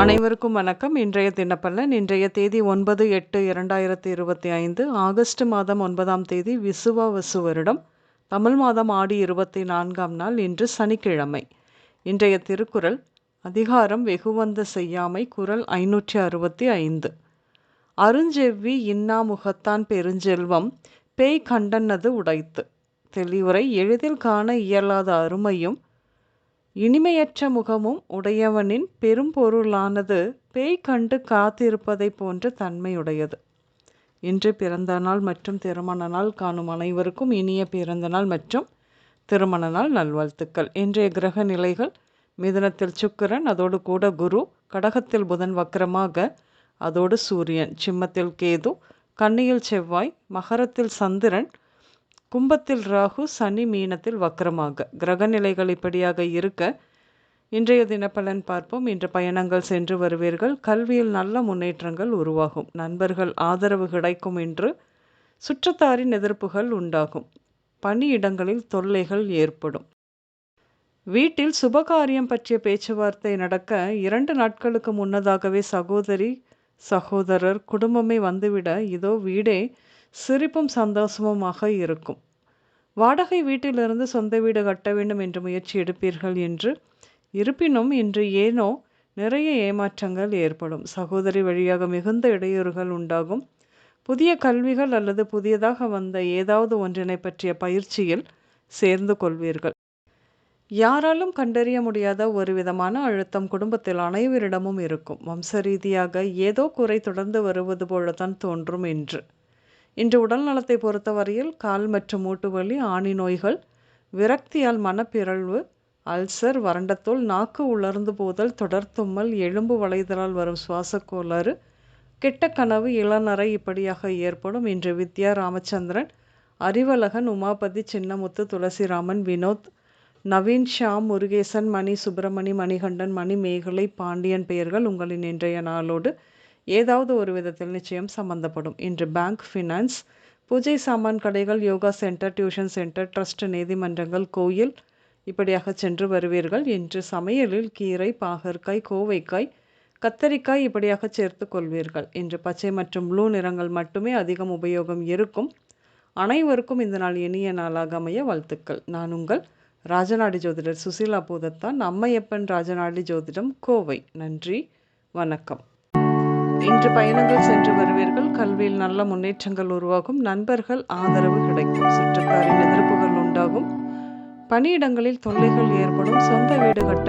அனைவருக்கும் வணக்கம். இன்றைய தினப்பலன் இன்றைய தேதி ஒன்பது எட்டு இரண்டாயிரத்தி இருபத்தி ஐந்து ஆகஸ்ட் மாதம் ஒன்பதாம் தேதி விசுவாவசு வருடம். தமிழ் மாதம் ஆடி இருபத்தி நான்காம் நாள் இன்று சனிக்கிழமை. இன்றைய திருக்குறள் அதிகாரம் வெகுவந்த செய்யாமை குரல் ஐநூற்றி அறுபத்தி ஐந்து. அருஞ்செவ்வி இன்னா முகத்தான் பெருஞ்செல்வம் பேய் கண்டனது உடைத்து. தெளிவுரை எளிதில் காண இயலாத அருமையும் இனிமையற்ற முகமும் உடையவனின் பெரும்பொருளானது பேய் கண்டு காத்திருப்பதைப் போன்ற தன்மையுடையது. இன்று பிறந்த நாள் மற்றும் திருமண நாள் காணும் அனைவருக்கும் இனிய பிறந்த நாள் மற்றும் திருமண நாள் நல்வாழ்த்துக்கள். இன்றைய கிரக நிலைகள் மிதனத்தில் சுக்கிரன் அதோடு கூட குரு கடகத்தில் புதன் வக்கரமாக அதோடு சூரியன் சிம்மத்தில் கேது கன்னியில் செவ்வாய் மகரத்தில் சந்திரன் கும்பத்தில் ராகு சனி மீனத்தில் வக்கரமாக. கிரகநிலைகள் இப்படியாக இருக்க இன்றைய தினப்பலன் பார்ப்போம். இன்று பயணங்கள் சென்று வருவீர்கள். கல்வியில் நல்ல முன்னேற்றங்கள் உருவாகும். நண்பர்கள் ஆதரவு கிடைக்கும் என்று சுற்றத்தாரின் எதிர்ப்புகள் உண்டாகும். பணியிடங்களில் தொல்லைகள் ஏற்படும். வீட்டில் சுபகாரியம் பற்றிய பேச்சுவார்த்தை நடக்க இரண்டு நாட்களுக்கு முன்னதாகவே சகோதரி சகோதரர் குடும்பமே வந்துவிட இதோ வீடே சிரிப்பும் சந்தோஷமுமாக இருக்கும். வாடகை வீட்டிலிருந்து சொந்த வீடு கட்ட வேண்டும் என்று முயற்சி எடுப்பீர்கள் என்று. இருப்பினும் இன்று ஏனோ நிறைய ஏமாற்றங்கள் ஏற்படும். சகோதரி வழியாக மிகுந்த இடையூறுகள் உண்டாகும். புதிய கல்விகள் அல்லது புதியதாக வந்த ஏதாவது ஒன்றினை பற்றிய பயிற்சியில் சேர்ந்து கொள்வீர்கள். யாராலும் கண்டறிய முடியாத ஒரு விதமான அழுத்தம் குடும்பத்தில் அனைவரிடமும் இருக்கும். வம்ச ரீதியாக ஏதோ குறை தொடர்ந்து வருவது போலத்தான் தோன்றும் என்று. இன்று உடல் நலத்தை பொறுத்தவரையில் கால் மற்றும் மூட்டு வலி ஆணி நோய்கள் விரக்தியால் மனப்பிறழ்வு அல்சர் வறண்டத்தோல் நாக்கு உலர்ந்து போதல் தொடர் தும்மல் எலும்பு வளைதலால் வரும் சுவாசக்கோளாறு கெட்ட கனவு இளநரை இப்படியாக ஏற்படும். இன்று வித்யா ராமச்சந்திரன் அறிவழகன் உமாபதி சின்னமுத்து துளசிராமன் வினோத் நவீன் ஷாம் முருகேசன் மணி சுப்பிரமணி மணிகண்டன் மணி மேகலை பாண்டியன் பெயர்கள் உங்களின் இன்றைய நாளோடு ஏதாவது ஒரு விதத்தில் நிச்சயம் சம்பந்தப்படும். இன்று பேங்க் ஃபினான்ஸ் பூஜை சாமான் கடைகள் yoga centre tuition centre trust நீதிமன்றங்கள் கோயில் இப்படியாக சென்று வருவீர்கள். இன்று சமையலில் கீரை பாகற்காய் கோவைக்காய் கத்தரிக்காய் இப்படியாக சேர்த்து கொள்வீர்கள். இன்று பச்சை மற்றும் ப்ளூ நிறங்கள் மட்டுமே அதிகம் உபயோகம் இருக்கும். அனைவருக்கும் இந்த நாள் இனிய நாளாக அமைய வாழ்த்துக்கள். நான் உங்கள் ராஜநாடி ஜோதிடர் சுசீலா பூதத்தான் அம்மையப்பன் ராஜநாடி ஜோதிடம் கோவை. நன்றி வணக்கம். இன்று பயணங்கள் சென்று வருவீர்கள். கல்வியில் நல்ல முன்னேற்றங்கள் உருவாகும். நண்பர்கள் ஆதரவு கிடைக்கும். சுற்றத்தாரின் எதிர்ப்புகள் உண்டாகும். பணியிடங்களில் தொல்லைகள் ஏற்படும். சொந்த வீடு கட்ட